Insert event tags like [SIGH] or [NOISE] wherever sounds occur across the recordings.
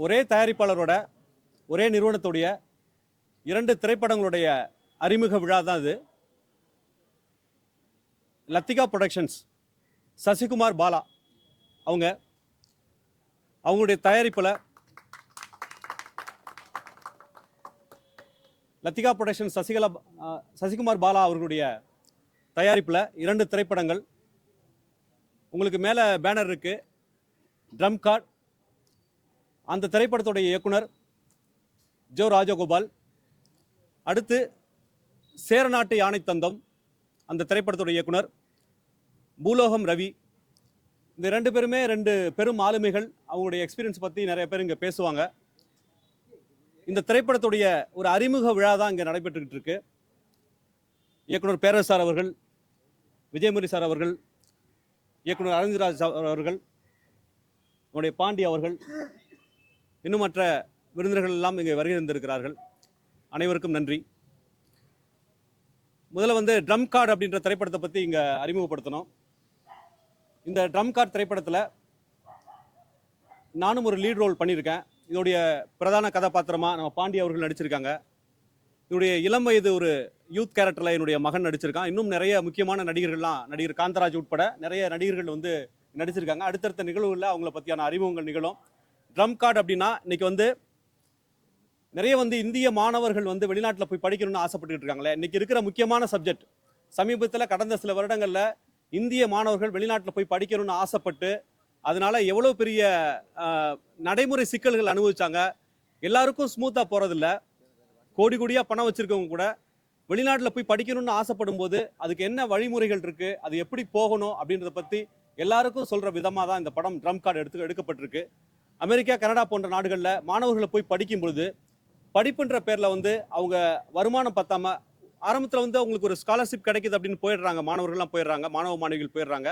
ஒரே தயாரிப்பாளரோட ஒரே நிறுவனத்துடைய இரண்டு திரைப்படங்களுடைய அறிமுக விழா தான் இது லத்திகா ப்ரொடக்ஷன்ஸ் சசிகுமார் பாலா அவங்க அவங்களுடைய தயாரிப்பில் லத்திகா ப்ரொடக்ஷன் சசிகலா சசிகுமார் பாலா அவர்களுடைய தயாரிப்பில் இரண்டு திரைப்படங்கள். உங்களுக்கு மேலே பேனர் இருக்குது ட்ரம் கார்ட் அந்த திரைப்படத்துடைய இயக்குனர் ஜோ ராஜகோபால் அடுத்து சேரநாட்டு யானை தந்தம் அந்த திரைப்படத்துடைய இயக்குனர் பூலோகம் ரவி. இந்த ரெண்டு பேருமே ரெண்டு பெரும் ஆளுமைகள். அவங்களுடைய எக்ஸ்பீரியன்ஸ் பற்றி நிறைய பேர் இங்கே பேசுவாங்க. இந்த திரைப்படத்துடைய ஒரு அறிமுக விழா தான் இங்கே நடைபெற்றுக்கிட்டு இருக்கு. இயக்குனர் பேரரசு சார் அவர்கள் விஜயமுரி சார் அவர்கள் இயக்குனர் அரவிந்த்ராஜ் சார் அவர்கள் நம்முடைய பாண்டி அவர்கள் இன்னும் மற்ற விருந்தினர்கள் எல்லாம் இங்கே வருகிறந்திருக்கிறார்கள் அனைவருக்கும் நன்றி. முதல்ல வந்து ட்ரம் கார்டு அப்படின்ற திரைப்படத்தை பற்றி இங்கே அறிமுகப்படுத்தணும். இந்த ட்ரம் கார்டு திரைப்படத்தில் நானும் ஒரு லீட் ரோல் பண்ணியிருக்கேன். இதோடைய பிரதான கதாபாத்திரமாக நம்ம பாண்டி அவர்கள் நடிச்சிருக்காங்க. என்னுடைய இளம் வயது ஒரு யூத் கேரக்டரில் என்னுடைய மகன் நடிச்சிருக்கான். இன்னும் நிறைய முக்கியமான நடிகர்கள்லாம் நடிகர் காந்தராஜ் உட்பட நிறைய நடிகர்கள் வந்து நடிச்சிருக்காங்க. அடுத்தடுத்த நிகழ்வுகளில் அவங்கள பற்றியான அறிமுகங்கள் நிகழும். ட்ரம் கார்டு அப்படின்னா இன்னைக்கு வந்து நிறைய வந்து இந்திய மாணவர்கள் வந்து வெளிநாட்டில் போய் படிக்கணும்னு ஆசைப்பட்டுக்கிட்டு இருக்காங்களே. இன்னைக்கு இருக்கிற முக்கியமான சப்ஜெக்ட் சமீபத்தில் கடந்த சில வருடங்களில் இந்திய மாணவர்கள் வெளிநாட்டில் போய் படிக்கணும்னு ஆசைப்பட்டு அதனால எவ்வளோ பெரிய நடைமுறை சிக்கல்கள் அனுபவிச்சாங்க. எல்லாருக்கும் ஸ்மூத்தாக போகிறதில்ல கோடி கோடியாக பணம் வச்சிருக்கவங்க கூட வெளிநாட்டில் போய் படிக்கணும்னு ஆசைப்படும் போது அதுக்கு என்ன வழிமுறைகள் இருக்குது அது எப்படி போகணும் அப்படின்றத பற்றி எல்லாருக்கும் சொல்கிற விதமாக தான் இந்த படம் ட்ரம் கார்டு எடுத்து எடுக்கப்பட்டிருக்கு. அமெரிக்கா கனடா போன்ற நாடுகளில் மாணவர்களை போய் படிக்கும் பொழுது படிப்புன்ற பேரில் வந்து அவங்க வருமானம் பத்தாம ஆரம்பத்தில் வந்து அவங்களுக்கு ஒரு ஸ்காலர்ஷிப் கிடைக்குது அப்படின்னு போயிடுறாங்க. மாணவர்கள்லாம் போயிடுறாங்க. மாணவ மாணவிகள் போயிடுறாங்க.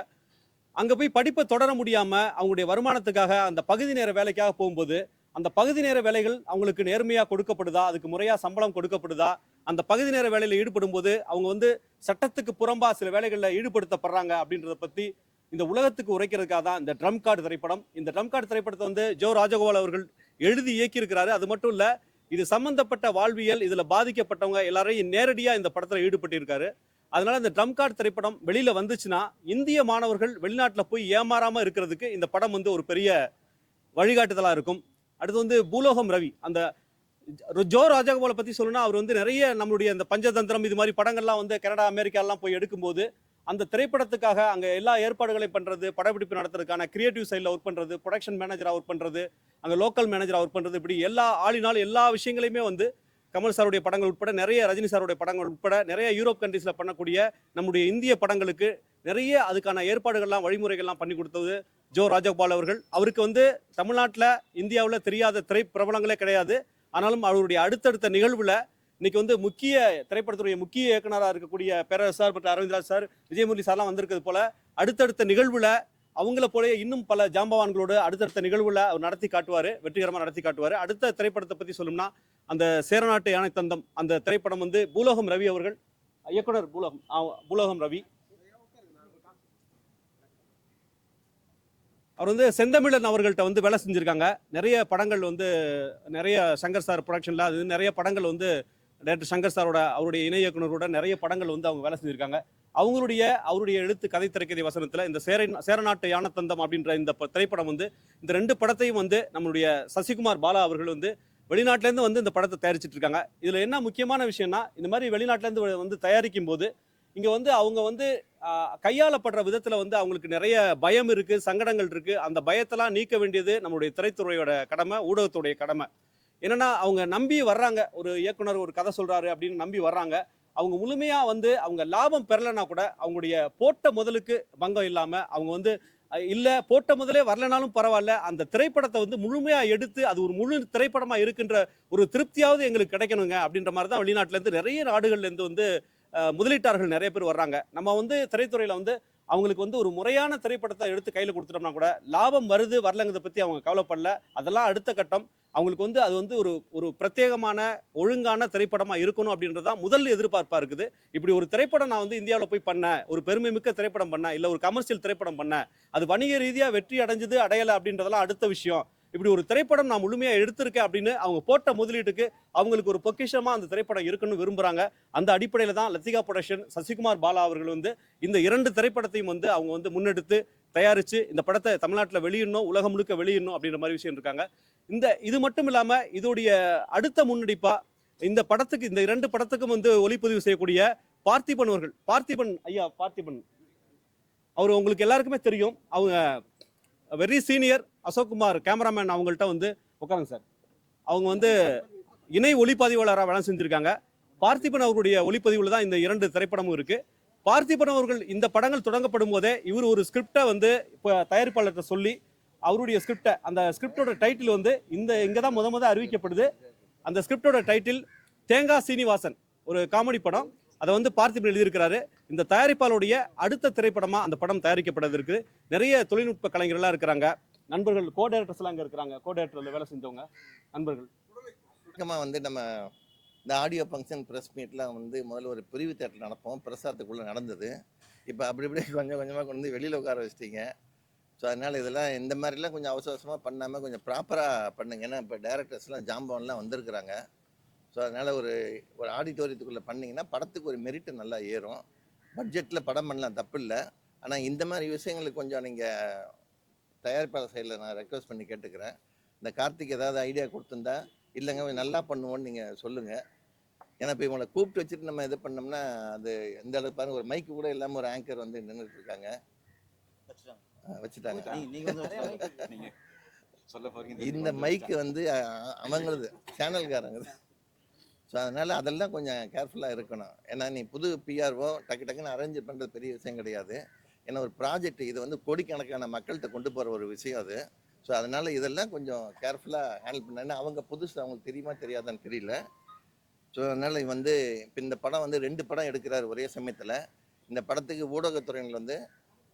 அங்கே போய் படிப்பை தொடர முடியாமல் அவங்களுடைய வருமானத்துக்காக அந்த பகுதி நேர வேலைக்காக போகும்போது அந்த பகுதி நேர வேலைகள் அவங்களுக்கு நேர்மையாக கொடுக்கப்படுதா? அதுக்கு முறையாக சம்பளம் கொடுக்கப்படுதா? அந்த பகுதி நேர வேலையில் ஈடுபடும் போது அவங்க வந்து சட்டத்துக்கு புறம்பா சில வேலைகளில் ஈடுபடுத்தப்படுறாங்க அப்படின்றத பற்றி இந்த உலகத்துக்கு உரைக்கிறதுக்காக தான் இந்த ட்ரம் கார்டு திரைப்படம். இந்த ட்ரம் கார்டு திரைப்படத்தை வந்து ஜோ ராஜகோபால் அவர்கள் எழுதி இயக்கியிருக்கிறாரு. அது மட்டும் இல்லை இது சம்பந்தப்பட்ட வாழ்வியல் இதுல பாதிக்கப்பட்டவங்க எல்லாரையும் நேரடியா இந்த படத்துல ஈடுபட்டிருக்காரு. அதனால இந்த ட்ரம் கார்டு திரைப்படம் வெளியில வந்துச்சுன்னா இந்திய மாணவர்கள் வெளிநாட்டில் போய் ஏமாறாம இருக்கிறதுக்கு இந்த படம் வந்து ஒரு பெரிய வழிகாட்டுதலா இருக்கும். அடுத்து வந்து பூலோகம் ரவி அந்த ஜோ ராஜகோபாலை பத்தி சொல்லணும்னா அவர் வந்து நிறைய நம்மளுடைய இந்த பஞ்சதந்திரம் இது மாதிரி படங்கள்லாம் வந்து கனடா அமெரிக்காலாம் போய் எடுக்கும்போது அந்த திரைப்படத்துக்காக அங்கே எல்லா ஏற்பாடுகளையும் பண்ணுறது படப்பிடிப்பு நடத்துறதுக்கான கிரியேட்டிவ் சைடில் ஒர்க் பண்ணுறது ப்ரொடக்ஷன் மேனேஜராக ஒர்க் பண்ணுறது அங்கே லோக்கல் மேனேஜராக ஒர்க் பண்ணுறது இப்படி எல்லா ஆளினால் எல்லா விஷயங்களையுமே வந்து கமல் சாருடைய படங்கள் உட்பட நிறைய ரஜினி சாருடைய படங்கள் உட்பட நிறைய யூரோப் கண்ட்ரீஸில் பண்ணக்கூடிய நம்முடைய இந்திய படங்களுக்கு நிறைய அதுக்கான ஏற்பாடுகள்லாம் வழிமுறைகள்லாம் பண்ணி கொடுத்தது ஜோ ராஜகோபால் அவர்கள். அவருக்கு வந்து தமிழ்நாட்டில் இந்தியாவில் தெரியாத திரை பிரபலங்களே கிடையாது. ஆனாலும் அவருடைய அடுத்தடுத்த நிகழ்வில் இன்னைக்கு வந்து முக்கிய திரைப்படத்துடைய முக்கிய இயக்குனராக இருக்கக்கூடிய பேரரசு சார் மற்றும் அரவிந்த்ராஜ் சார் விஜயமுரளி சார்லாம் வந்திருக்கிறது போல அடுத்தடுத்த நிகழ்வுல அவங்கள போல இன்னும் பல ஜாம்பவான்களோடு அடுத்தடுத்த நிகழ்வுல அவர் நடத்தி காட்டுவார் வெற்றிகரமாக நடத்தி காட்டுவார். அடுத்த திரைப்படத்தை பற்றி சொல்லணும்னா அந்த சேரநாட்டு யானை தந்தம் அந்த திரைப்படம் வந்து பூலோகம் ரவி அவர்கள் இயக்குனர் பூலோகம் ஆ, பூலோகம் ரவி. அவர் வந்து செந்தமிழன் அவர்கள்ட்ட வந்து வேலை செஞ்சுருக்காங்க. நிறைய படங்கள் வந்து நிறைய சங்கர் சார் ப்ரொடக்ஷனில் அது நிறைய படங்கள் வந்து டேரக்டர் சங்கர் சாரோட அவருடைய இணை இயக்குனரோட நிறைய படங்கள் வந்து அவங்க வேலை செஞ்சுருக்காங்க. அவங்களுடைய அவருடைய எழுத்து கதை திரைக்கதை வசனத்தில் இந்த சேர சேரநாட்டு யானத்தந்தம் அப்படின்ற இந்த திரைப்படம் வந்து இந்த ரெண்டு படத்தையும் வந்து நம்மளுடைய சசிகுமார் பாலா அவர்கள் வந்து வெளிநாட்டிலேருந்து வந்து இந்த படத்தை தயாரிச்சிட்டு இருக்காங்க இதில் என்ன முக்கியமான விஷயம்னா இந்த மாதிரி வெளிநாட்டிலேருந்து வந்து தயாரிக்கும் போது இங்கே வந்து அவங்க வந்து கையாளப்படுற விதத்தில் வந்து அவங்களுக்கு நிறைய பயம் இருக்குது சங்கடங்கள் இருக்குது அந்த பயத்தெல்லாம் நீக்க வேண்டியது நம்மளுடைய திரைத்துறையோட கடமை ஊடகத்துடைய கடமை. என்னன்னா அவங்க நம்பி வர்றாங்க. ஒரு இயக்குனர் ஒரு கதை சொல்கிறாரு அப்படின்னு நம்பி வர்றாங்க. அவங்க முழுமையாக வந்து அவங்க லாபம் பெறலைன்னா கூட அவங்களுடைய போட்ட முதலுக்கு பங்கம் இல்லாமல் அவங்க வந்து இல்லை போட்ட முதலே வரலனாலும் பரவாயில்ல. அந்த திரைப்படத்தை வந்து முழுமையாக எடுத்து அது ஒரு முழு திரைப்படமாக இருக்கின்ற ஒரு திருப்தியாவது எங்களுக்கு கிடைக்கணுங்க அப்படின்ற மாதிரி தான் வெளிநாட்டிலேருந்து நிறைய நாடுகள்லேருந்து வந்து முதலீட்டாளர்கள் நிறைய பேர் வர்றாங்க. நம்ம வந்து திரைத்துறையில் வந்து அவங்களுக்கு வந்து ஒரு முறையான திரைப்படத்தை எடுத்து கையில் கொடுத்துட்டோம்னா கூட லாபம் வருது வரலங்கிறத பற்றி அவங்க கவலைப்படல. அதெல்லாம் அடுத்த கட்டம். அவங்களுக்கு வந்து அது வந்து ஒரு ஒரு பிரத்யேகமான ஒழுங்கான திரைப்படமாக இருக்கணும் அப்படின்றதான் முதல் எதிர்பார்ப்பாக இருக்குது. இப்படி ஒரு திரைப்படம் நான் வந்து இந்தியாவில் போய் பண்ணேன் ஒரு பெருமை மிக்க திரைப்படம் பண்ணேன் இல்லை ஒரு கமர்ஷியல் திரைப்படம் பண்ணேன் அது வணிக ரீதியாக வெற்றி அடைஞ்சது அடையலை அப்படின்றதெல்லாம் அடுத்த விஷயம். இப்படி ஒரு திரைப்படம் நான் முழுமையாக எடுத்திருக்கேன் அப்படின்னு அவங்க போட்ட முதலீட்டுக்கு அவங்களுக்கு ஒரு பொக்கிஷமாக அந்த திரைப்படம் இருக்குன்னு விரும்புகிறாங்க அந்த அடிப்படையில் தான் லத்திகா ப்ரொடக்ஷன் சசிகுமார் பாலா அவர்கள் வந்து இந்த இரண்டு திரைப்படத்தையும் வந்து அவங்க வந்து முன்னெடுத்து தயாரித்து இந்த படத்தை தமிழ்நாட்டில் வெளியிடணும் உலகம் முழுக்க வெளியிடணும் அப்படின்ற மாதிரி விஷயம் இருக்காங்க. இந்த இது மட்டும் இல்லாமல் இதோடைய அடுத்த முன்னெடுப்பாக இந்த படத்துக்கு இந்த இரண்டு படத்துக்கும் வந்து ஒளிப்பதிவு செய்யக்கூடிய பார்த்திபன் அவர்கள். பார்த்திபன் ஐயா பார்த்திபன். அவர் உங்களுக்கு எல்லாருக்குமே தெரியும். அவங்க வெரி சீனியர் அசோக்குமார் கேமராமேன் அவங்கள்ட்ட வந்து உட்காருங்க சார். அவங்க வந்து இணை ஒளிப்பதிவாளராக வேலை செஞ்சுருக்காங்க. பார்த்திபன் அவருடைய ஒளிப்பதிவில் தான் இந்த இரண்டு திரைப்படமும் இருக்குது பார்த்திபன் அவர்கள் இந்த படங்கள் தொடங்கப்படும் போதே இவர் ஒரு ஸ்கிரிப்டை வந்து இப்போ தயாரிப்பாளர்கிட்ட சொல்லி அவருடைய ஸ்கிரிப்டை அந்த ஸ்கிரிப்டோட டைட்டில் வந்து இந்த இங்கே தான் முத முத அறிவிக்கப்படுது. அந்த ஸ்கிரிப்டோட டைட்டில் தேங்காய் சீனிவாசன் ஒரு காமெடி படம். அதை வந்து பார்த்திபன் எழுதியிருக்கிறாரு. இந்த தயாரிப்பாளுடைய அடுத்த திரைப்படமாக அந்த படம் தயாரிக்கப்படுறதுக்கு நிறைய தொழில்நுட்ப கலைஞர்கள்லாம் இருக்கிறாங்க. நண்பர்கள் கோ டைரக்டர்ஸ்லாம் அங்கே இருக்கிறாங்க. கோ டைரக்டரில் வேலை செஞ்சவங்க நண்பர்கள். வழக்கமாக வந்து நம்ம இந்த ஆடியோ ஃபங்க்ஷன் ப்ரெஸ் மீட்லாம் வந்து முதல்ல ஒரு பிரிவு தேட்டர் நடப்போம். பிரசாரத்துக்குள்ளே நடந்தது. இப்போ அப்படி இப்படி [LAUGHS] கொஞ்சம் கொஞ்சமாக கொண்டு வந்து வெளியில் உட்கார வச்சிட்டீங்க. ஸோ அதனால் இதெல்லாம் இந்த மாதிரிலாம் கொஞ்சம் அவசர அவசரமாக பண்ணாமல் கொஞ்சம் ப்ராப்பராக பண்ணுங்க. ஏன்னா இப்போ டேரக்டர்ஸ்லாம் ஜாம்பவன்லாம் வந்திருக்கிறாங்க. ஸோ அதனால் ஒரு ஒரு ஆடிட்டோரியத்துக்குள்ளே பண்ணிங்கன்னா படத்துக்கு ஒரு மெரிட்டு நல்லா ஏறும். பட்ஜெட்டில் படம் பண்ணலாம் தப்பு இல்லை ஆனால் இந்த மாதிரி விஷயங்களுக்கு கொஞ்சம் நீங்கள் தயாரிப்பாளர் சைடில் நான் ரெக்வஸ்ட் பண்ணி கேட்டுக்கிறேன். இந்த கார்த்திக் ஏதாவது ஐடியா கொடுத்துருந்தா இல்லைங்க நல்லா பண்ணுவோன்னு நீங்கள் சொல்லுங்கள் ஏன்னா இப்போ இவங்களை கூப்பிட்டு வச்சுட்டு நம்ம இது பண்ணோம்னா அது எந்த அளவுக்கு பாருங்க ஒரு மைக்கு கூட இல்லாமல் ஒரு ஆங்கர் வந்து நின்றுட்டு இருக்காங்க வச்சுட்டாங்க. நீங்க சொல்ல போறீங்க இந்த மைக்கு வந்து அவங்களது சேனல்காரங்க ஸோ அதனால் அதெல்லாம் கொஞ்சம் கேர்ஃபுல்லாக இருக்கணும். ஏன்னா நீ புது பிஆர்ஓ டக்கு டக்குன்னு அரேஞ்ச் பண்ணுறது பெரிய விஷயம் கிடையாது. ஏன்னா ஒரு ப்ராஜெக்ட் இது வந்து கோடிக்கணக்கான மக்கள்கிட்ட கொண்டு போகிற ஒரு விஷயம் அது. ஸோ அதனால் இதெல்லாம் கொஞ்சம் கேர்ஃபுல்லாக ஹேண்டில் பண்ண அவங்க புதுசு அவங்களுக்கு தெரியுமா தெரியாதான்னு தெரியல. ஸோ அதனால் வந்து இப்போ இந்த படம் வந்து ரெண்டு படம் எடுக்கிறார் ஒரே சமயத்தில். இந்த படத்துக்கு ஊடகத்துறையினர் வந்து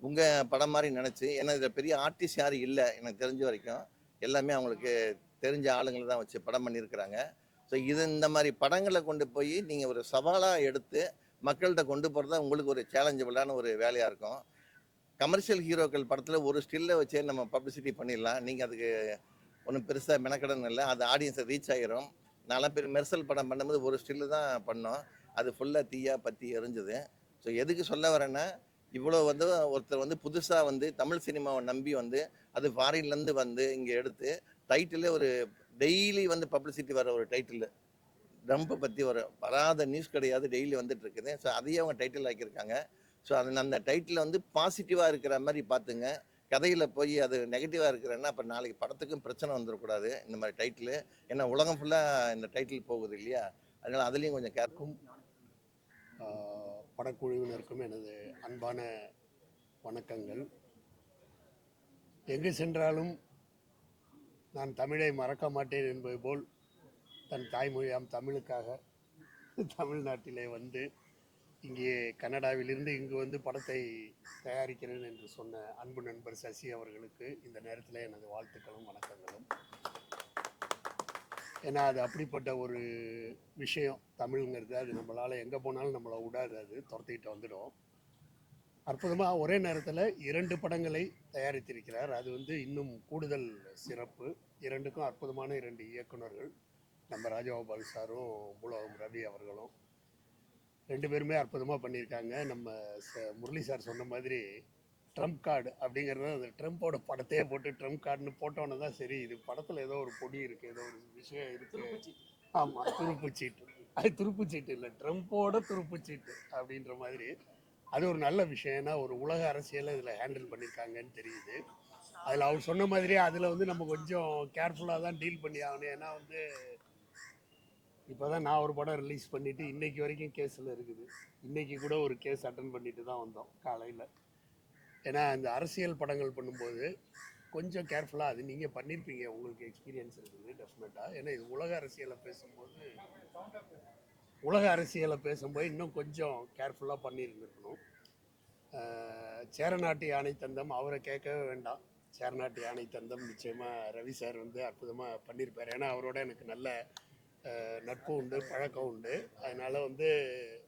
உங்கள் படம் மாதிரி நினச்சி ஏன்னா இதில் பெரிய ஆர்டிஸ்ட் யாரும் இல்லை எனக்கு தெரிஞ்ச வரைக்கும். எல்லாமே அவங்களுக்கு தெரிஞ்ச ஆளுங்களை தான் வச்சு படம் பண்ணியிருக்கிறாங்க. ஸோ இது இந்த மாதிரி படங்களை கொண்டு போய் நீங்கள் ஒரு சவாலாக எடுத்து மக்கள்கிட்ட கொண்டு போகிறது உங்களுக்கு ஒரு சேலஞ்சபிளான ஒரு வேலையாக இருக்கும். கமர்ஷியல் ஹீரோக்கள் படத்தில் ஒரு ஸ்டில்லை வச்சே நம்ம பப்ளிசிட்டி பண்ணிடலாம். நீங்கள் அதுக்கு ஒன்றும் பெருசாக மெனக்கடன் இல்லை. அது ஆடியன்ஸை ரீச் ஆகிரும் நாலாம் பேர் மெர்சல் படம் பண்ணும்போது ஒரு ஸ்டில்லு தான் பண்ணோம். அது ஃபுல்லாக தீயாக பற்றி எரிஞ்சுது. ஸோ எதுக்கு சொல்ல வரேன்னா இவ்வளோ வந்து ஒருத்தர் வந்து புதுசாக வந்து தமிழ் சினிமாவை நம்பி வந்து அது ஃபாரின்லேருந்து வந்து இங்கே எடுத்து டைட்டிலே ஒரு டெய்லி வந்து பப்ளிசிட்டி வர ஒரு டைட்டில் ட்ரம்ப்பை பற்றி ஒரு வராத நியூஸ் கிடையாது டெய்லி வந்துட்டு இருக்குது ஸோ அதையே அவங்க டைட்டில் ஆக்கியிருக்காங்க. ஸோ அது அந்த டைட்டில் வந்து பாசிட்டிவாக இருக்கிற மாதிரி பார்த்துங்க. கதையில் போய் அது நெகட்டிவாக இருக்கிறன்னா அப்போ நாளைக்கு படத்துக்கும் பிரச்சனை வந்துடக்கூடாது இந்த மாதிரி டைட்டில் ஏன்னா உலகம் ஃபுல்லாக இந்த டைட்டில் போகுது இல்லையா? அதனால் அதுலேயும் கொஞ்சம் கேர் படக்குழுவினருக்கும் எனது அன்பான வணக்கங்கள். எங்கு சென்றாலும் நான் தமிழை மறக்க மாட்டேன் என்பது போல் தன் தாய்மொழியாம் தமிழுக்காக தமிழ்நாட்டிலே வந்து இங்கே கனடாவிலிருந்து இங்கு வந்து படத்தை தயாரிக்கிறேன் என்று சொன்ன அன்பு நண்பர் சசி அவர்களுக்கு இந்த நேரத்தில் எனது வாழ்த்துக்களும் வணக்கங்களும். ஏன்னா அது அப்படிப்பட்ட ஒரு விஷயம். தமிழுங்கிறது அது நம்மளால் எங்கே போனாலும் நம்மளை விடாது அது துரத்திக்கிட்டு வந்துடும். அற்புதமாக ஒரே நேரத்தில் இரண்டு படங்களை தயாரித்திருக்கிறார். அது வந்து இன்னும் கூடுதல் சிறப்பு. இரண்டுக்கும் அற்புதமான இரண்டு இயக்குனர்கள் நம்ம ராஜகோபால் சாரும் பூலோகம் ரவி அவர்களும். ரெண்டு பேருமே அற்புதமாக பண்ணியிருக்காங்க. நம்ம ச முரளி சார் சொன்ன மாதிரி ட்ரம்ப் கார்டு அப்படிங்கிறது அந்த ட்ரம்ப்போட படத்தையே போட்டு ட்ரம்ப் கார்டுன்னு போட்டோன்னு தான் சரி இது படத்தில் ஏதோ ஒரு பொடி இருக்குது ஏதோ ஒரு விஷயம் இருக்குது ஆமாம் துருப்புச்சீட்டு. அது துருப்புச்சீட்டு இல்லை ட்ரம்ப்போட துருப்புச்சீட்டு அப்படின்ற மாதிரி அது ஒரு நல்ல விஷயம். ஏன்னா ஒரு உலக அரசியலை இதில் ஹேண்டில் பண்ணியிருக்காங்கன்னு தெரியுது. அதில் அவர் சொன்ன மாதிரியே அதில் வந்து நம்ம கொஞ்சம் கேர்ஃபுல்லாக தான் டீல் பண்ணி ஆகணும். ஏன்னா வந்து இப்போ தான் நான் ஒரு படம் ரிலீஸ் பண்ணிவிட்டு இன்றைக்கி வரைக்கும் கேஸில் இருக்குது. இன்றைக்கி கூட ஒரு கேஸ் அட்டன் பண்ணிட்டு தான் வந்தோம் காலையில். ஏன்னா இந்த அரசியல் படங்கள் பண்ணும்போது கொஞ்சம் கேர்ஃபுல்லாக அது நீங்கள் பண்ணியிருப்பீங்க உங்களுக்கு எக்ஸ்பீரியன்ஸ் இருக்குது டெஃபினட்டாக ஏன்னா இது உலக அரசியலை பேசும்போது உலக அரசியலை பேசும்போது இன்னும் கொஞ்சம் கேர்ஃபுல்லாக பண்ணியிருந்துருக்கணும். சேரநாட்டு யானை தந்தம் அவரை கேட்கவே வேண்டாம். சேரநாட்டு யானை தந்தம் நிச்சயமாக ரவி சார் வந்து அற்புதமாக பண்ணியிருப்பார். ஏன்னா அவரோட எனக்கு நல்ல நட்பும் நட்பு உண்டு பழக்கம் உண்டு. அதனால் வந்து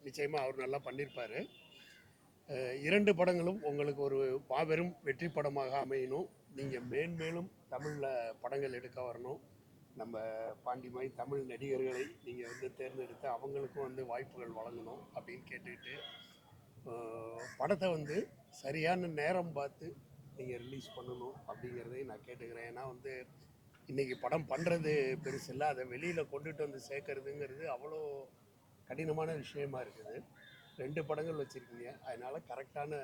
நிச்சயமாக அவர் நல்லா பண்ணியிருப்பார். இரண்டு படங்களும் உங்களுக்கு ஒரு மாபெரும் வெற்றி படமாக அமையணும். நீங்கள் மேன்மேலும் தமிழில் படங்கள் எடுக்க வரணும். நம்ம பாண்டிமாய் தமிழ் நடிகர்களை நீங்கள் வந்து தேர்ந்தெடுத்து அவங்களுக்கும் வந்து வாய்ப்புகள் வழங்கணும் அப்படின்னு கேட்டுக்கிட்டு படத்தை வந்து சரியான நேரம் பார்த்து நீங்கள் ரிலீஸ் பண்ணணும் அப்படிங்கிறதையும் நான் கேட்டுக்கிறேன். ஏன்னா வந்து இன்றைக்கி படம் பண்ணுறது பெருசு இல்லை. அதை வெளியில் கொண்டுட்டு வந்து சேர்க்கறதுங்கிறது அவ்வளோ கடினமான விஷயமா இருக்குது. ரெண்டு படங்கள் வச்சுருக்கீங்க. அதனால் கரெக்டான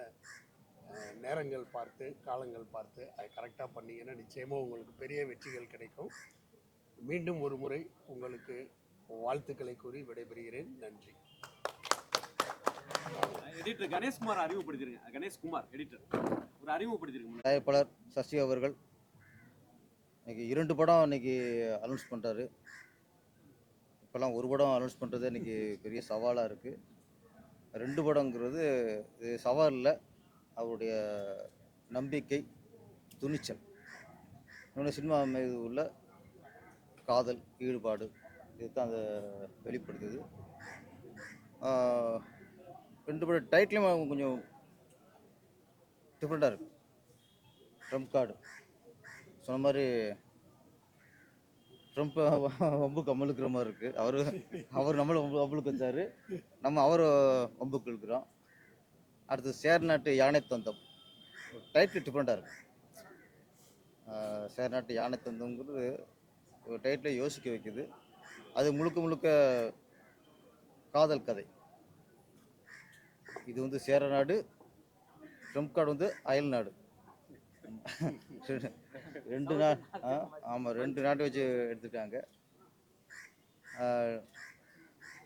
நேரங்கள் பார்த்து காலங்கள் பார்த்து அதை கரெக்டாக பண்ணிங்கன்னா நிச்சயமாக உங்களுக்கு பெரிய வெற்றிகள் கிடைக்கும். மீண்டும் ஒரு முறை உங்களுக்கு வாழ்த்துக்களை கூறி விடைபெறுகிறேன். நன்றி. எடிட்டர் கணேஷ்குமார் அறிமுகப்படுத்திருங்க. கணேஷ்குமார் எடிட்டர் ஒரு அறிமுகப்படுத்திருங்க தயாரிப்பாளர் சசி அவர்கள். இன்னைக்கு இரண்டு படம் இன்னைக்கு அனௌன்ஸ் பண்ணுறாரு இப்போல்லாம் ஒரு படம் அனௌன்ஸ் பண்ணுறது இன்னைக்கு பெரிய சவாலாக இருக்குது ரெண்டு படங்கிறது இது சவால் இல்லை. அவருடைய நம்பிக்கை துணிச்சல். இன்னொன்று சினிமா மீது உள்ள காதல் ஈடுபாடு இதுதான் அதை வெளிப்படுத்துது. ரெண்டு படம் டைட்டிலும் கொஞ்சம் டிஃப்ரெண்ட்டாக இருக்குது ட்ரம்ப் கார்டு சொன்ன மாதிரி ட்ரம்ப் வம்பு கம்மலுக்கிற மாதிரி இருக்கு. அவர் அவர் நம்மளை வம்பு வம்புலுக்கு நம்ம அவர் வம்புக்கு இருக்கிறோம் அடுத்து சேர்நாட்டு யானை தந்தம். டைட்டில் டிஃப்ரெண்ட்டாக இருக்கு. சேர்நாட்டு யானை தந்தம்ங்கிறது ஒரு டைட்டில் யோசிக்க வைக்குது. அது முழுக்க முழுக்க காதல் கதை. இது வந்து சேர நாடு ட்ரம்ப் கார்டு வந்து அயல் நாடு. ரெண்டு நாள் ஆமாம் ரெண்டு நாட்டை வச்சு எடுத்துட்டாங்க.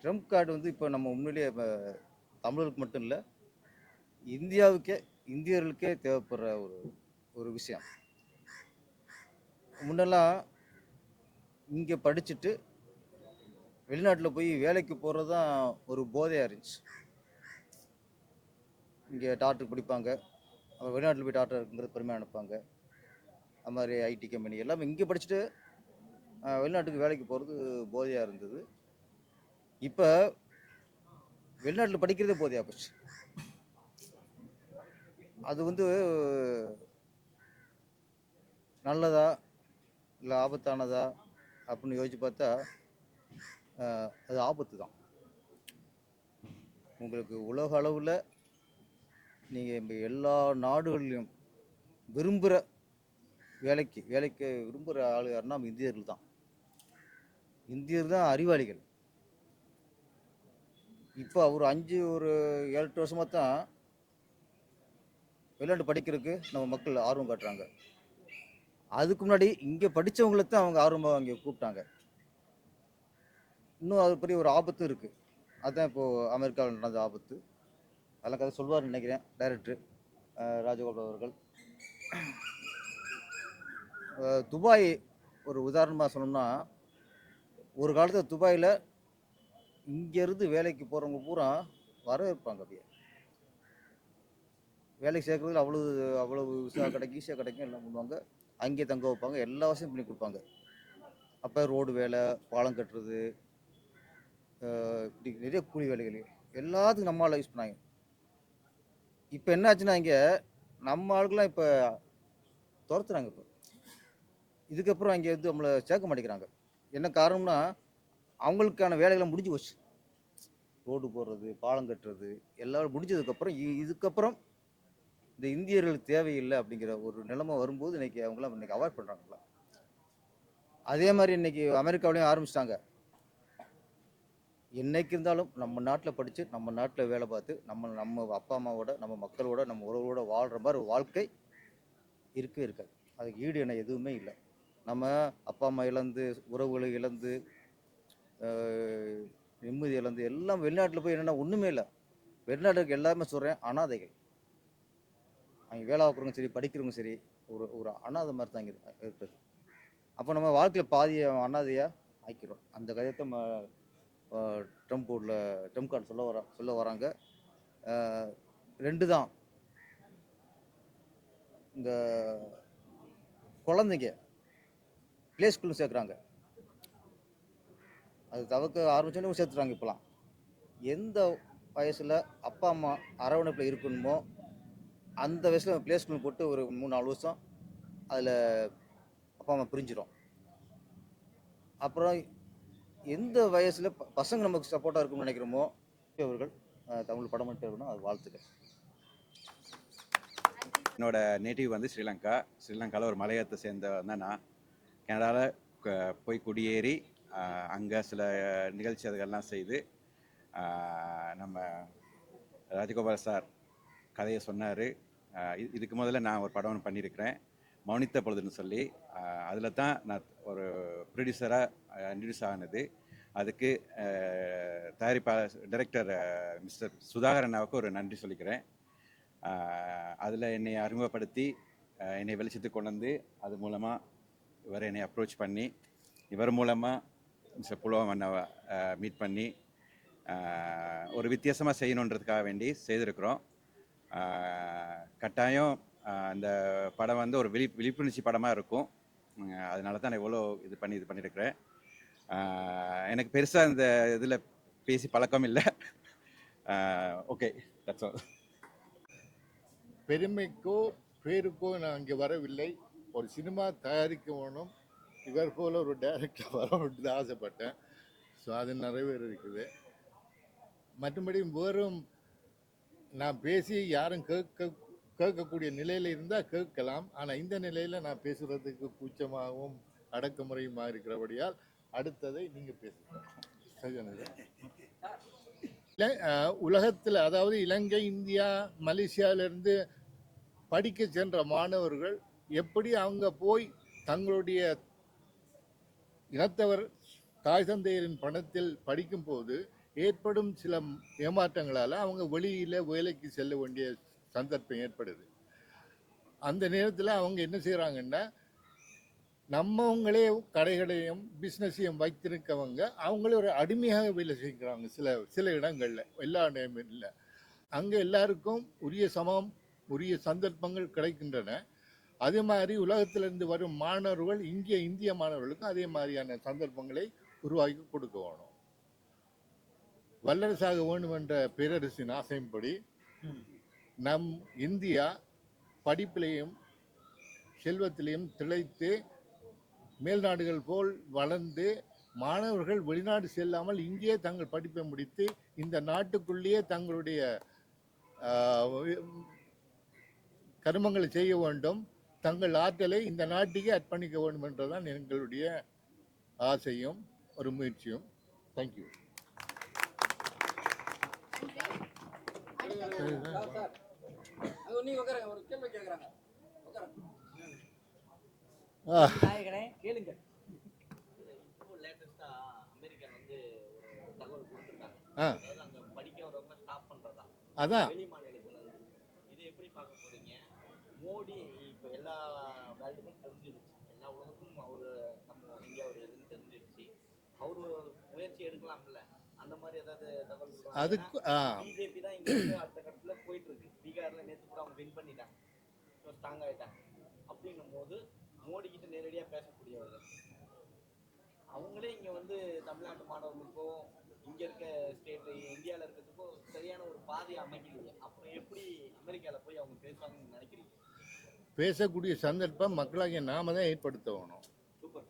ட்ரம்ப் கார்டு வந்து இப்போ நம்ம உண்மையிலேயே இப்போ தமிழருக்கு மட்டும் இல்லை இந்தியாவுக்கே இந்தியர்களுக்கே தேவைப்படுற ஒரு ஒரு விஷயம். முன்னெல்லாம் இங்கே படிச்சுட்டு வெளிநாட்டில் போய் வேலைக்கு போகிறது தான் ஒரு போதையாக இருந்துச்சு. இங்கே டாக்டர் படிப்பாங்க. அப்புறம் வெளிநாட்டில் போய் டாக்டர் இருக்குங்கிறது பெருமையாக அனுப்பாங்க அது மாதிரி ஐடி கம்பெனி எல்லாமே இங்கே படிச்சுட்டு வெளிநாட்டுக்கு வேலைக்கு போகிறது போதையாக இருந்தது. இப்போ வெளிநாட்டில் படிக்கிறதே போதையாக போச்சு. அது வந்து நல்லதா இல்லை ஆபத்தானதா அப்படின்னு யோசிச்சு பார்த்தா அது ஆபத்து தான். உங்களுக்கு உலக அளவில் நீங்கள் இப்போ எல்லா நாடுகளிலும் விரும்புகிற வேலைக்கு வேலைக்கு விரும்புகிற ஆள் யாருன்னா நம்ம இந்தியர்கள் தான். இந்தியர் தான் அறிவாளிகள். இப்போ ஒரு அஞ்சு ஒரு ஏழு வருஷமாக தான் வெளிநாட்டு படிக்கிறதுக்கு நம்ம மக்கள் ஆர்வம் காட்டுறாங்க. அதுக்கு முன்னாடி இங்கே படித்தவங்களுக்கு தான் அவங்க ஆர்வமாக அங்கே கூப்பிட்டாங்க. இன்னும் அது பெரிய ஒரு ஆபத்து இருக்குது அதுதான் இப்போது அமெரிக்காவில் நடந்த ஆபத்து. அதெல்லாம் கதை சொல்வார் நினைக்கிறேன். டைரக்டர் ராஜகோபால் அவர்கள். துபாய் ஒரு உதாரணமாக சொன்னோம்னா ஒரு காலத்தில் துபாயில் இங்கேருந்து வேலைக்கு போகிறவங்க பூரா வரவேற்பாங்க அப்படியே. வேலைக்கு சேர்க்குறதுல அவ்வளவு அவ்வளவு விசா கிடைக்கும் ஈஸியாக கிடைக்கும் எல்லாம் பண்ணுவாங்க. அங்கேயே தங்க வைப்பாங்க. எல்லா வசதியும் பண்ணி கொடுப்பாங்க. அப்போ ரோடு வேலை பாலம் கட்டுறது இப்படி நிறைய கூலி வேலைகள். எல்லாத்துக்கும் நம்ம ஆளை யூஸ் பண்ணாங்க. இப்போ என்ன ஆச்சுன்னா இங்கே நம்ம ஆளுக்கெல்லாம் இப்போ துரத்துறாங்க இப்போ. இதுக்கப்புறம் அங்கே வந்து நம்மளை சேர்க்க மாட்டேங்கிறாங்க. என்ன காரணம்னா அவங்களுக்கான வேலைகளை முடிஞ்சு போச்சு. ரோடு போடுறது பாலம் கட்டுறது எல்லாரும் முடிஞ்சதுக்கப்புறம் இதுக்கப்புறம் இந்த இந்தியர்களுக்கு தேவையில்லை அப்படிங்கிற ஒரு நிலைமை வரும்போது இன்னைக்கு அவங்களாம் இன்னைக்கு அவாய்ட் பண்ணுறாங்களா அதே மாதிரி இன்னைக்கு அமெரிக்காவிலையும் ஆரம்பிச்சிட்டாங்க. என்னைக்கு இருந்தாலும் நம்ம நாட்டில் படித்து நம்ம நாட்டில் வேலை பார்த்து நம்ம நம்ம அப்பா அம்மாவோட நம்ம மக்களோட நம்ம உறவோட வாழ்கிற மாதிரி ஒரு வாழ்க்கை இருக்கவே இருக்காது. அதுக்கு ஈடு என எதுவுமே இல்லை. நம்ம அப்பா அம்மா இழந்து உறவுகளை இழந்து நிம்மதி இழந்து எல்லாம் வெளிநாட்டில் போய் என்னென்னா ஒன்றுமே இல்லை. வெளிநாட்டுக்கு எல்லாருமே சொல்கிறேன் அனாதைகள். அவங்க வேலை பார்க்குறவங்க சரி படிக்கிறவங்க சரி ஒரு ஒரு அனாதை மாதிரி தான் இங்கே இருக்குது அப்போ நம்ம வாழ்க்கையில் பாதியை அனாதையாக ஆக்கிறோம் அந்த கதையத்தை ம ட்ரம்ப் போர்டில் ட்ரம்ப் கார்டு சொல்ல வர சொல்ல வராங்க. ரெண்டு தான். இந்த குழந்தைங்க பிளே ஸ்கூலும் சேர்க்குறாங்க. அது தவக்க ஆரம்பிச்சோன்னே சேர்த்துறாங்க இப்போலாம் எந்த வயசில் அப்பா அம்மா அரவணைப்பில் இருக்கணுமோ அந்த வயசில் பிளேஸ்மெண்ட் போட்டு ஒரு மூணு நாலு வருஷம் அதில் அப்பா அம்மா பிரிஞ்சிடும் அப்புறம் எந்த வயசில் பசங்க நமக்கு சப்போர்ட்டாக இருக்கும்னு நினைக்கிறோமோ அவர்கள் தமிழ் படம் மட்டும் இருக்கணும் அது வாழ்த்துக்கள். என்னோட நேட்டிவ் வந்து ஸ்ரீலங்கா. ஸ்ரீலங்காவில் ஒரு மலையத்தை சேர்ந்தவன் தான் நான். கனடாவில் போய் குடியேறி அங்கே சில நிகழ்ச்சி அதுகள்லாம் செய்து நம்ம ராஜகோபால் சார் கதையை சொன்னார். இதுக்கு முதல்ல நான் ஒரு படம் ஒன்று பண்ணியிருக்கிறேன். மௌனித்த பொழுதுன்னு சொல்லி. அதில் தான் நான் ஒரு ப்ரொடியூசராக இன்ட்ரடியூஸ் ஆனது. அதுக்கு தயாரிப்பாளர் டைரக்டர் மிஸ்டர் சுதாகரனாவுக்கு ஒரு நன்றி சொல்லிக்கிறேன். அதில் என்னை அறிமுகப்படுத்தி என்னை வெளிச்சத்துக்கு கொண்டு வந்து அது மூலமாக இவர் என்னை அப்ரோச் பண்ணி இவர் மூலமாக மிஸ்டர் புலவம் அண்ணாவை மீட் பண்ணி ஒரு வித்தியாசமாக செய்யணுன்றதுக்காக வேண்டி செய்திருக்கிறோம். கட்டாயம் அந்த படம் வந்து ஒரு விழி விழிப்புணர்ச்சி படமாக இருக்கும். அதனால தான் நான் இவ்வளோ இது பண்ணி இது பண்ணியிருக்கிறேன் எனக்கு பெருசாக இந்த இதில் பேசி பழக்கம் இல்லை. ஓகே தட்ஸ் ஆல் பெருமைக்கோ பேருக்கோ நான் இங்கே வரவில்லை. ஒரு சினிமா தயாரிக்கணும் இவர் போல ஒரு டைரக்டர் வரணும்னு ஆசைப்பட்டேன். ஸோ அது நிறைவேற இருக்குது மற்றபடி வெறும் நான் பேசி யாரும் கேட்க கேட்கக்கூடிய நிலையில் இருந்தால் கேட்கலாம். ஆனால் இந்த நிலையில் நான் பேசுகிறதுக்கு கூச்சமாகவும் அடக்குமுறையுமா இருக்கிறபடியால் அடுத்ததை நீங்கள் பேசுங்க. சரியானது உலகத்தில் அதாவது இலங்கை இந்தியா மலேசியாவிலிருந்து படிக்க சென்ற மாணவர்கள் எப்படி அவங்க போய் தங்களுடைய இனத்தவர் தாய் தந்தையரின் பணத்தில் படிக்கும்போது ஏற்படும் சில ஏமாற்றங்களால் அவங்க வெளியில் வேலைக்கு செல்ல வேண்டிய சந்தர்ப்பம் ஏற்படுது. அந்த நேரத்தில் அவங்க என்ன செய்கிறாங்கன்னா நம்மவங்களே கடைகளையும் பிஸ்னஸையும் வைத்திருக்கவங்க அவங்களே ஒரு அடிமையாக வேலை செய்கிறாங்க சில சில இடங்களில் எல்லா நேரமும் இல்லை அங்கே எல்லாருக்கும் உரிய சமம் உரிய சந்தர்ப்பங்கள் கிடைக்கின்றன. அதே மாதிரி உலகத்திலிருந்து வரும் மாணவர்கள் இங்கே இந்திய மாணவர்களுக்கும் அதே மாதிரியான சந்தர்ப்பங்களை உருவாக்கி கொடுக்க வேணும். வல்லரசாக வேண்டும் என்ற பேரரசின் ஆசையின்படி நம் இந்தியா படிப்பிலையும் செல்வத்திலையும் திளைத்து மேல்நாடுகள் போல் வளர்ந்து மாணவர்கள் வெளிநாடு செல்லாமல் இங்கேயே தங்கள் படிப்பை முடித்து இந்த நாட்டுக்குள்ளேயே தங்களுடைய கருமங்களை செய்ய வேண்டும். தங்கள் ஆற்றலை இந்த நாட்டுக்கே அர்ப்பணிக்க வேண்டும் என்றுதான் எங்களுடைய ஆசையும் ஒரு முயற்சியும். தேங்க்யூ நாயகனே கேளுங்க இப்போ லேட்டஸ்டா அமெரிக்கன் வந்து ஒரு தகவல் கொடுத்துருக்காங்க ஆ. அதாவது அங்க படிக்க வரவங்க ஸ்டாப் பண்றதா அதான் வெளி மாநிலத்துல இருந்து இதை எப்படி பார்க்க போறீங்க மோடி இப்போ எல்லா வேர்ல்டுக்கும் தெரிஞ்சிருச்சு எல்லா உலகத்துக்கும் அவரு முயற்சி எடுக்கலாம்ல அந்த மாதிரி ஏதாவது தகவல் அதுக்கு அப்படின்னும் போது மோடி கிட்ட நேரடியா பேசக்கூடியவர்கள். அவங்களே இங்க வந்து தமிழ்நாட்டு மாணவர்களுக்கும் இங்க இருக்க ஸ்டேட் இந்தியால இருக்கிறதுக்கும் சரியான ஒரு பாதையை அமைக்கலையே. அப்புறம் எப்படி அமெரிக்கால போய் அவங்க பேசுவாங்கன்னு நினைக்கிறீங்க? பேசக்கூடிய சந்தர்ப்பம் மக்களாகிய நாம தான் ஏற்படுத்த வேணும் சூப்பர்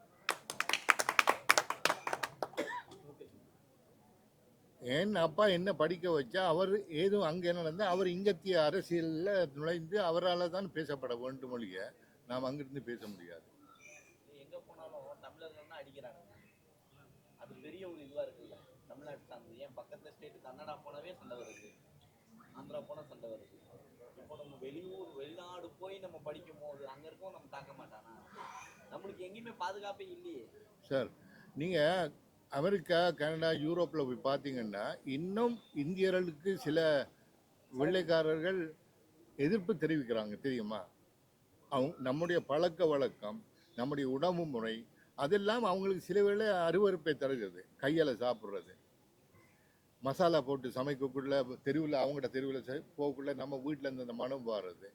என் அப்பா என்ன படிக்க வச்சா அவர் ஏதும் அங்கே என்ன நடந்தா அவர் இங்கத்திய அரசியலில் நுழைந்து அவரால் தான் பேசப்பட வேண்டும் ஒழிய நாம் அங்கிருந்து பேச முடியாது. எங்க போனாலும் தமிழர்கள்னா அடிக்கிறாங்க. அது பெரிய ஒரு இதுவா இருக்குல்ல. தமிழ்நாட்டு சார்ந்து. ஏன் பக்கத்துல ஸ்டேட் கன்னடா போனவே சண்டை வருது. ஆந்திரா போனா சண்டை வருது. இப்போ நம்ம வெளியூர் வெளிநாடு போய் நம்ம படிக்கும் போது அங்க இருக்கவும் நம்ம தாக்க மாட்டானா? நம்மளுக்கு எங்கேயுமே பாதுகாப்பே இல்லையே. சார் நீங்கள் அமெரிக்கா கனடா யூரோப்பில் போய் பார்த்தீங்கன்னா இன்னும் இந்தியர்களுக்கு சில வெள்ளைக்காரர்கள் எதிர்ப்பு தெரிவிக்கிறாங்க தெரியுமா? அவங்க நம்முடைய பழக்க வழக்கம் நம்முடைய உணவு முறை அதெல்லாம் அவங்களுக்கு சில வேளை அருவருப்பை தருகிறது. கையால் சாப்பிட்றது. மசாலா போட்டு சமைக்கக்குள்ள தெருவில் அவங்களோட தெருவில் போகக்குள்ள நம்ம வீட்டில் இருந்து அந்த மனம் வர்றது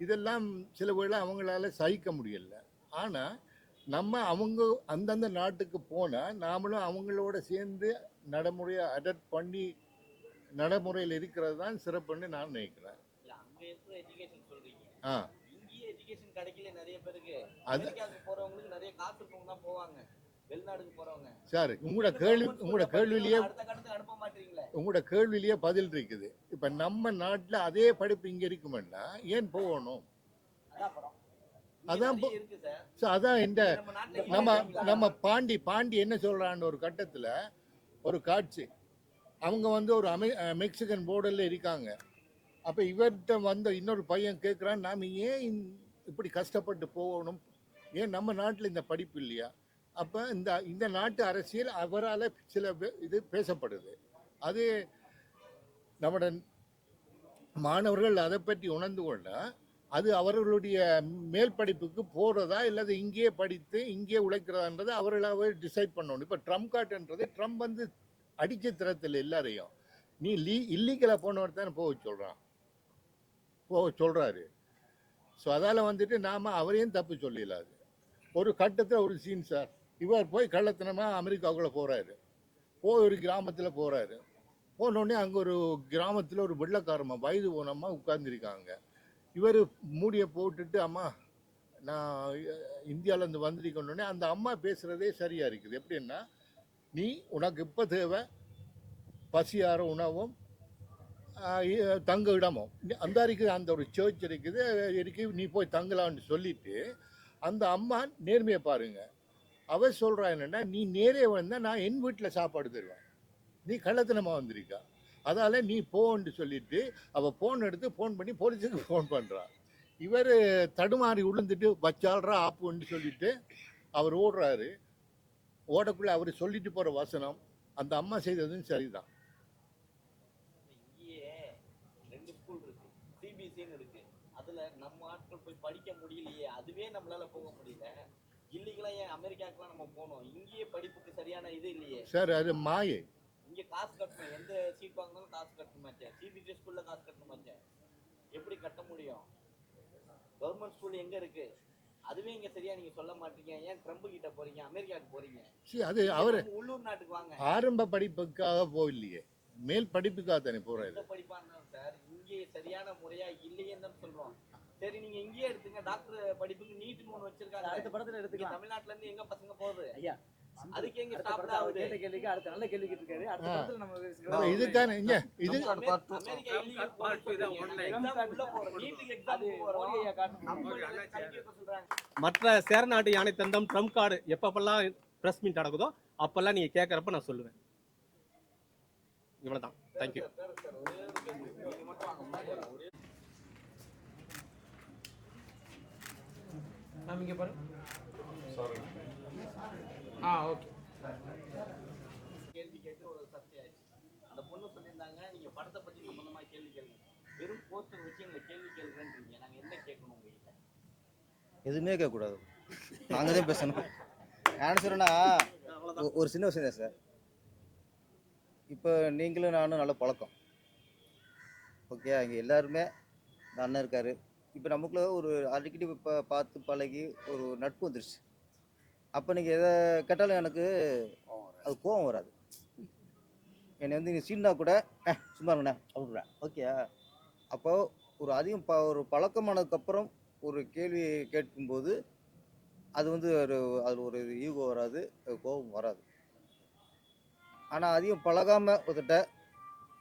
இதெல்லாம் சில வேளை அவங்களால சகிக்க முடியல. ஆனால் நம்ம அவங்க அந்தந்த நாட்டுக்கு போனால் நாமளும் அவங்களோட சேர்ந்து நடைமுறையை அடாப்ட் பண்ணி நடைமுறையில் இருக்கிறது தான் சிறப்புன்னு நான் நினைக்கிறேன். ஆ. சார் உங்களோட கேள்வி உங்களோட கேள்வியிலேயே உங்களோட கேள்வியிலேயே பதில் இருக்குது. இப்போ நம்ம நாட்டில் அதே படிப்பு இங்கே இருக்குமென்னா ஏன் போகணும்? அதான் அதான் இந்த நம்ம நம்ம பாண்டி பாண்டி என்ன சொல்றான்னு ஒரு கட்டத்தில் ஒரு காட்சி. அவங்க வந்து ஒரு அமெ மெக்சிகன் போர்டரில் இருக்காங்க. அப்போ இவர்கிட்ட வந்த இன்னொரு பையன் கேட்குறான் நாம் ஏன் இப்படி கஷ்டப்பட்டு போகணும்? ஏன் நம்ம நாட்டில் இந்த படிப்பு இல்லையா? அப்போ இந்த இந்த நாட்டு அரசியல் அவரால் சில பே- இது பேசப்படுது. அது நம்மட மாணவர்கள் அதை பற்றி உணர்ந்து கொண்டா அது அவர்களுடைய மேல் படிப்புக்கு போகிறதா இல்லது இங்கேயே படித்து இங்கேயே உழைக்கிறதான்றதை அவர்களாகவே டிசைட் பண்ணணும். இப்போ ட்ரம்ப் கார்டுன்றது ட்ரம்ப் வந்து அடிச்ச திறத்தில் எல்லாரையும். நீ லீ இல்லீகலாக போனவர் தானே போக சொல்கிறான் போக சொல்கிறாரு ஸோ அதால் வந்துட்டு நாம் அவரையும் தப்பு சொல்லிடலாது. ஒரு கட்டத்தில் ஒரு சீன் சார் இவர் போய் கள்ளத்தனமாக அமெரிக்காவுக்குள்ளே போகிறாரு போய் ஒரு கிராமத்தில் போகிறாரு போனோடனே அங்கே ஒரு கிராமத்தில் ஒரு வெள்ளக்காரம்மா வயது போனம்மா உட்கார்ந்துருக்காங்க. இவர் மூடியை போட்டுட்டு அம்மா நான் இந்தியாவிலேருந்து வந்திருக்கணுன்னே அந்த அம்மா பேசுகிறதே சரியாக இருக்குது. எப்படின்னா நீ உனக்கு இப்போ தேவை பசியார உணவும் தங்க இடமும். அந்த இருக்குது அந்த ஒரு சர்ச் இருக்குது. இருக்கு. நீ போய் தங்கலாம்னு சொல்லிட்டு அந்த அம்மா நேர்மையை பாருங்க. அவ சொல்கிறா என்னென்னா நீ நேரே வந்தால் நான் என் வீட்டில் சாப்பாடு தருவேன். நீ கள்ளத்தனமாக வந்திருக்கா. அதால நீ போன்னு சொல்லிட்டு அவ ஃபோன் எடுத்து ஃபோன் பண்ணி போலீஸுக்கு ஃபோன் பண்றா. இவர் தடுமாறி விழுந்துட்டு வச்சாள்றா ஆப்புன்னு சொல்லிட்டு அவர் ஓடுறாரு. ஓடக்குள்ள அவர் சொல்லிட்டு போற வசனம் அந்த அம்மா செய்ததும் சரிதான். அதுல நம்ம ஆட்கள் போய் படிக்க முடியலையே அதுவே நம்மளால போக முடியல. இல்லீகலா ஏன் அமெரிக்காவுக்குலாம் நம்ம போனோம்? இங்கேயே படிப்புக்கு சரியான இது இல்லையே. சார் அது மாயை. இங்க காசு கட்டணும். எந்த சீட் வாங்கினாலும் காசு கட்டணுமாச்சே சிபிஎஸ்சி ஸ்கூல்ல காசு கட்டணுமாச்சே எப்படி கட்ட முடியும்? கவர்மெண்ட் ஸ்கூல் எங்க இருக்கு? அதுவே இங்க சரியா நீங்க சொல்ல மாட்டீங்க. ஏன் ட்ரம்ப் கிட்ட போறீங்க? அமெரிக்காவுக்கு போறீங்க? சரி அது அவர் உள்ளூர் நாட்டுக்கு வாங்க. ஆரம்ப படிப்புக்காக போகலையே. மேல் படிப்புக்காக தானே போறாரு. எந்த படிப்பா இருந்தாலும் சார் இங்கே சரியான முறையா இல்லையேன்னு தான் சொல்றோம். சரி நீங்க இங்கேயே எடுத்துங்க. டாக்டர் படிப்புக்கு நீட்னு ஒண்ணு வச்சிருக்காங்க அடுத்த படத்துல எடுத்துக்கலாம். தமிழ்நாட்டுல இருந்து எங்க பசங்க போகுது? ஐயா அதுக்கு எங்க அடுத்த ஸ்டாப் படத்துல அவர் ஆகுது கேட்ட கேள்விக்கு அடுத்த நல்ல கேள்வி கேட்டிருக்காரு அடுத்த. படத்துல நம்ம இங்க இது அமெரிக்கா. நாங்க உள்ள. நீட்டுக்கு. மற்ற சேரநாட்டு யானை தந்தம் ட்ரம்ப் கார்டு எப்பப்பெல்லாம் ப்ரெஸ் மீட் நடக்குதோ அப்பெல்லாம் நீங்கள் கேட்குறப்ப நான் சொல்லுவேன். இவ்வளோதான் தேங்க்யூ நீங்க மேம் இங்க பாருங்க. Ah okay. கேள்வி கேட்டு ஒரு சர்ச்சையாச்சு அந்த பொண்ணு சொல்லியிருந்தாங்க நீங்க படத்தை பத்தி சம்பந்தமா கேள்வி கேளுங்க. வெறும் போஸ்டர் வச்சு எங்களை கேள்வி கேளுங்கன்றீங்க. நாங்க என்ன கேட்கணும் உங்ககிட்ட? எதுவுமே கேட்கக்கூடாது. நாங்கள் தான் பேசணும். நான் சொல்கிறேன்னா ஒரு சின்ன விஷயம் தான் சார் இப்போ நீங்களும் நானும் நல்ல பழக்கம். ஓகே இங்கே எல்லாருமே இந்த அண்ணன் இருக்காரு. இப்போ நமக்குள்ள ஒரு அடிக்கடி இப்போ பார்த்து பழகி ஒரு நட்பு வந்துருச்சு. அப்போ நீங்கள் எதை கேட்டாலும் எனக்கு அது கோவம் வராது. என்னை வந்து நீங்கள் சீனா கூட சும்மா இருங்கண்ணே அப்படின்றேன் ஓகே அப்போ ஒரு அதிகம் ப ஒரு பழக்கமானதுக்கப்புறம் ஒரு கேள்வி கேட்கும்போது அது வந்து ஒரு அதில் ஒரு ஈகோ வராது கோபம் வராது. ஆனால் அதிகம் பழகாமல் ஒருத்தட்ட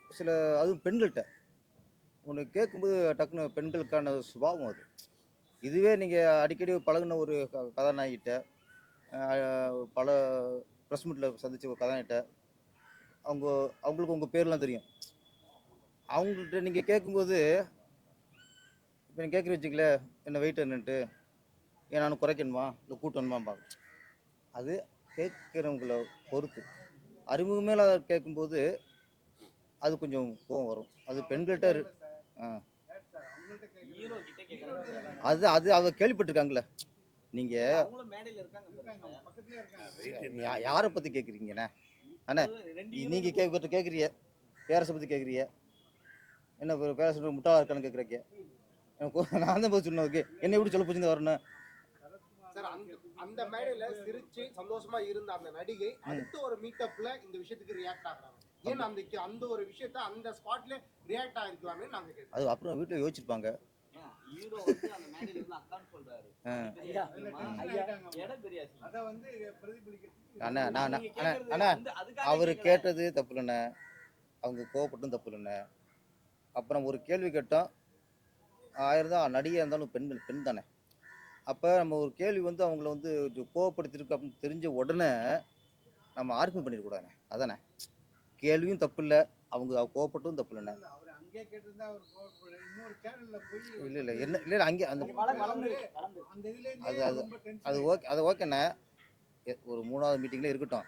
சில அதுவும் பெண்கள்கிட்ட ஒன்று கேட்கும்போது டக்குன்னு பெண்களுக்கான சுபாவம் அது. இதுவே நீங்கள் அடிக்கடி பழகுன ஒரு க- கதாநாயகிட்ட பல ப்ரெஸ் மீட்டில் சந்தித்த ஒரு அவங்க அவங்களுக்கு உங்கள் பேர்லாம் தெரியும். அவங்கள்ட்ட நீங்கள் கேட்கும்போது இப்போ நீங்கள் கேட்குற வச்சுக்கல என்ன வெயிட் என்னன்ட்டு? ஏன் நான் குறைக்கணுமா? இல்லை கூட்டணுமாம்பாங்க. அது கேட்குறவங்கள பொறுத்து. அறிமுகமே இல்லாத கேட்கும்போது அது கொஞ்சம் கோவம் வரும். அது பெண்கள்கிட்ட ஆ. அது அது அவங்க கேள்விப்பட்டிருக்காங்களே பாருங்க. யாரை பற்றி கேட்குறீங்கண்ணே அண்ணே நீங்கள் கேட்க கேட்குறீங்க பேரஸை பற்றி கேட்குறீங்க என்ன பேரஸ் முட்டாளா இருக்கான்னு கேட்குறீங்க எனக்கு நான் தான் போய் சொன்னேன் ஓகே. என்ன எப்படி சொல்ல போச்சுன்னு வரணும். சார் அந்த அந்த மேடையில சிரிச்சு சந்தோஷமா இருந்த அந்த நடிகை அடுத்த ஒரு மீட்டப்ல இந்த விஷயத்துக்கு ரியாக்ட் ஆகுறாங்க. ஏன் அந்த அந்த ஒரு விஷயத்த அந்த ஸ்பாட்ல ரியாக்ட் ஆகிருக்கலாமே நாங்க அது அப்புறம் வீட்டில் யோசிச்சிருப்பாங்க. ஹீரோ வந்து அந்த மேடையில இருந்து ஒண்ணு அக்கான்னு சொல்றாரு. ஆ. பெரிய அசிங்கமா? இடம் பெரிய அசிங்கம். அதை வந்து பிரதிபலிக்க அண்ணா நான் அண்ணா அவர். கேட்டது தப்பு இல்லைண்ணே அவங்க கோவப்பட்டும் தப்பு இல்லைண்ணே அப்புறம் ஒரு கேள்வி கேட்டோம். ஆயிரம் தான் நடிகையாக இருந்தாலும் பெண் பெண் தானே. அப்போ நம்ம ஒரு கேள்வி வந்து அவங்கள வந்து கோவப்படுத்திருக்கு அப்படின்னு தெரிஞ்ச உடனே நம்ம ஆர்குமெண்ட் பண்ணிடக்கூடாதுண்ணே. அதானே? கேள்வியும் தப்பு இல்லை அவங்க கோவப்பட்டும் தப்பு இல்லைண்ணே அவர் அங்கேயே கேட்டிருந்தா அவர் கோவப்படல. இன்னொரு சேனல்ல போய் இல்லை இல்லை என்ன இல்லை இல்லை, அங்கே அந்த அந்த இதுல அது- அது- அது ஓகே அது ஓகேண்ணே. ஒரு மூணாவது மீட்டிங்கில் இருக்கட்டும்.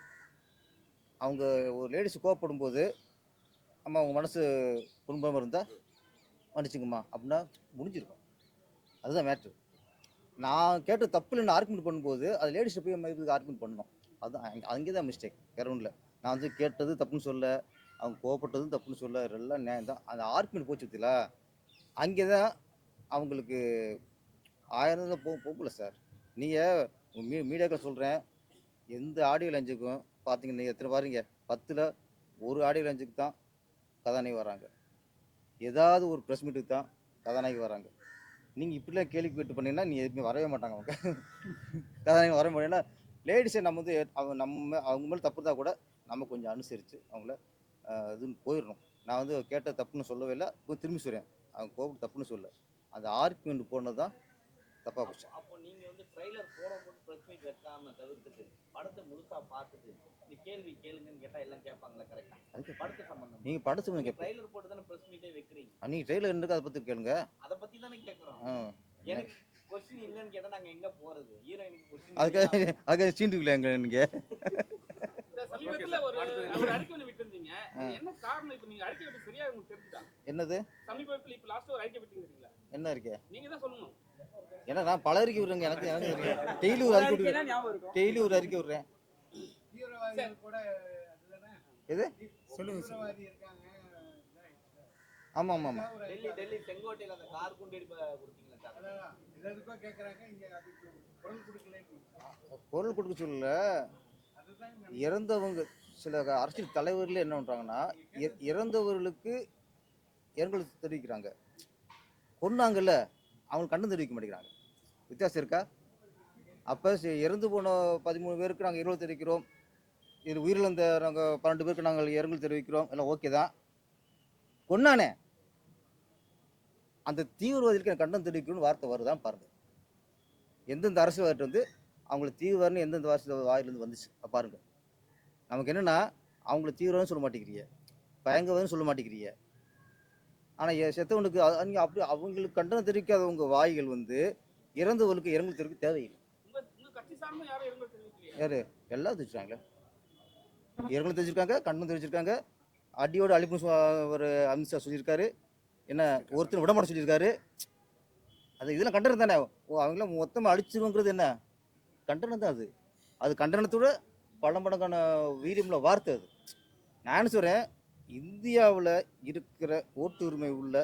அவங்க ஒரு லேடிஸ் கோவப்படும் போது அம்மா அவங்க மனசு துன்பமாக இருந்தால் மன்னிச்சுங்கம்மா. அப்படின்னா முடிஞ்சிருக்கும். அதுதான் மேட்ரு நான் கேட்ட தப்பு இல்லைன்னு ஆர்குமெண்ட் பண்ணும்போது அது லேடிஸ் போய் இதுக்கு ஆர்குமெண்ட் பண்ணணும். அதுதான் அங்க- அங்கே தான் மிஸ்டேக் வேற ஒன்றும் இல்லை நான் வந்து கேட்டது தப்புன்னு சொல்ல அவங்க கோவப்பட்டதும் தப்புன்னு சொல்ல எல்லாம் நியாயம் தான். அந்த ஆர்குமெண்ட் போச்சு பார்த்தீங்களா அங்கே தான் அவங்களுக்கு ஆயிரம் தான் போ போகல சார் நீங்கள் மீ மீடியாக்கள் சொல்கிறேன் எந்த ஆடியோ லஞ்சுக்கும் பார்த்தீங்கன்னா நீங்கள் எத்தனை பாருங்க. பத்தில் ஒரு ஆடியோ லஞ்சுக்கு தான் கதாநாயகி வராங்க. ஏதாவது ஒரு ப்ரெஸ் மீட்டுக்கு தான் கதாநாயகி வராங்க. நீங்கள் இப்படிலாம் கேள்வி கேட்டு பண்ணீங்கன்னா நீ எதுவுமே வரவே மாட்டாங்க அவங்க. கதாநாயகி வர முடியும்னா லேடிஸை நம்ம வந்து அவங்க நம்ம அவங்க மேலே தப்பு இருந்தால் கூட நம்ம கொஞ்சம் அனுசரித்து அவங்கள இதுன்னு போயிடணும். நான் வந்து கேட்ட தப்புன்னு சொல்லவே இல்லை. திரும்பி சொல்கிறேன் அவங்க கோபம் தப்புன்னு சொல்ல அந்த ஆர்குமெண்ட் போனது தான் தப்பாக போச்சு. அப்போ நீங்க வந்து ட்ரைலர் போடும்போது பிரஸ் மீட் வைக்காம தவிர்த்துட்டு படத்தை முழுசா பார்த்துட்டு இந்த கேள்வி கேளுங்கன்னு கேட்டா எல்லாம் கேட்பாங்களா? கரெக்டா அதுக்கு படத்து சம்பந்தம்? நீங்கள் படத்து கேட்பேன் ட்ரைலர் போட்டு தானே பிரஸ் மீட்டே வைக்கிறீங்க. நீங்கள் ட்ரெயிலர் இருக்கு அதை பற்றி கேளுங்க. அத பத்தி தானே கேக்குறோம். ஆ. எனக்கு கொஸ்டின் இல்லைன்னு கேட்டா நாங்க எங்க போறது? ஹீரோயினுக்கு கொஸ்டின் அதுக்காக அதுக்காக சீண்டுக்குள்ள எங்க [LAUGHS] என்னது? சமீபத்துல இப்ப லாஸ்ட் ஒரு அறிக்கை விட்டுருக்கீங்களா என்ன இருக்கே நீங்க தான் சொல்லணும். ஏன்னா நான் பல அறிக்கை விடுறேங்க எனக்கு எனக்கு டெய்லி ஒரு அறிக்கை விடுறேன். டெய்லி ஒரு அறிக்கை விடுறேன். எது? சொல்லுங்க ஆமாம் ஆமாம் ஒரு டெல்லி டெல்லி செங்கோட்டையில அந்த கார் குண்டு வெடிப்பு கொடுத்தீங்களா சார் அதான் எல்லாருக்கும் கேட்கறாங்க இங்க அதுக்கு குரல் கொடுக்கலன்னு. பொருள் கொடுக்க சொல்லல. இறந்தவங்க சில அரசியல் தலைவர்கள் என்ன பண்ணுறாங்கன்னா இறந்தவர்களுக்கு இரங்கல் தெரிவிக்கிறாங்க. கொன்னாங்கல்ல அவங்க கண்ணு தெரிவிக்க மாட்டேங்கிறாங்க. வித்தியாசம் இருக்கா? அப்போ இறந்து போன பதிமூணு பேருக்கு நாங்கள் இரங்கல் தெரிவிக்கிறோம். இது உயிரிழந்த நாங்கள் பன்னெண்டு பேருக்கு நாங்கள் இரங்கல் தெரிவிக்கிறோம். எல்லாம் ஓகே தான். கொன்னானே அந்த தீவிரவாதிகளுக்கு எனக்கு கண்டனம் தெரிவிக்கணும்னு வார்த்தை வருதான் பாருங்க. எந்தெந்த அரசியல்வாதிட்டு வந்து அவங்கள தீவிரவாதம்னு எந்தெந்த அரசியல் வாயிலிருந்து வந்துச்சு? அப்ப பாருங்க. நமக்கு என்னன்னா அவங்கள தீவிரம்னு சொல்ல மாட்டேங்கிறீங்க. பயங்கரவாதம்னு சொல்ல மாட்டேங்கிறீங்க. ஆனால் செத்தவனுக்கு அ- நீங்க அப்படி அவங்களுக்கு கண்டனம் தெரிவிக்காதவங்க வாய்கள் வந்து இறந்தவர்களுக்கு இரங்கல் தெரிவிக்க தேவையில்லை. யாரு? எல்லாம் தெரிவிச்சிருக்காங்களே. இரங்கல் தெரிவிச்சிருக்காங்க கண்டனம் தெரிவிச்சிருக்காங்க. அடியோட அழிப்பு ஒரு அமித்ஷா சொல்லியிருக்காரு. என்ன ஒருத்தர் விடமாட்ட சொல்லியிருக்காரு. அது இதெல்லாம் கண்டனம் தானே? ஓ அவங்களாம் மொத்தமாக அழிச்சிருவோங்கிறது என்ன? கண்டனம் தான் அது. அது கண்டனத்தோட பல மடங்கான வீரியமுள்ள வார்த்தை அது. நான் சொல்கிறேன் இந்தியாவில் இருக்கிற ஓட்டு உரிமை உள்ள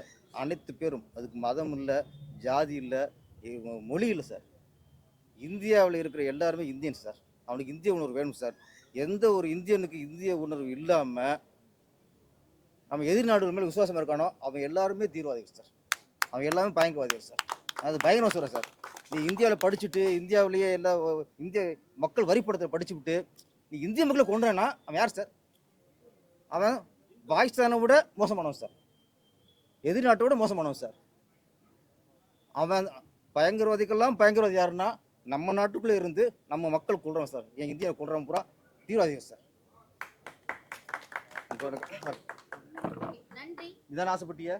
அனைத்து பேரும் அதுக்கு மதம் இல்லை ஜாதி இல்லை மொழி இல்லை சார். இந்தியாவில் இருக்கிற எல்லாருமே இந்தியன் சார். அவனுக்கு இந்திய உணர்வு வேணும் சார். எந்த ஒரு இந்தியனுக்கு இந்திய உணர்வு இல்லாமல் நம்ம எதிர்நாடுகள் மேலே விசுவாசம் இருக்கானோ அவன் எல்லாருமே தீவிரவாதிகள் சார். அவன் எல்லாமே பயங்கரவாதிகள் சார். அது பயங்கரம் சொல்கிறேன் சார். நீ இந்தியாவில் படிச்சுட்டு இந்தியாவிலேயே எல்லா இந்திய மக்கள் வரிப்படத்தை படிச்சுவிட்டு நீ இந்திய மக்களை கொண்டுறானா அவன் யார் சார் அவன் பாகிஸ்தானை விட மோசமானவன் சார் எதிர்நாட்டை விட மோசமானவன் சார் அவன் பயங்கரவாதிகள்லாம் பயங்கரவாதி யாருன்னா நம்ம நாட்டுக்குள்ளே இருந்து நம்ம மக்கள் கொள்றோம் சார் என் இந்தியாவை கொள்றோம் பூரா தீவிரவாதிகள் சார் இதான் ஆசைப்பட்டிய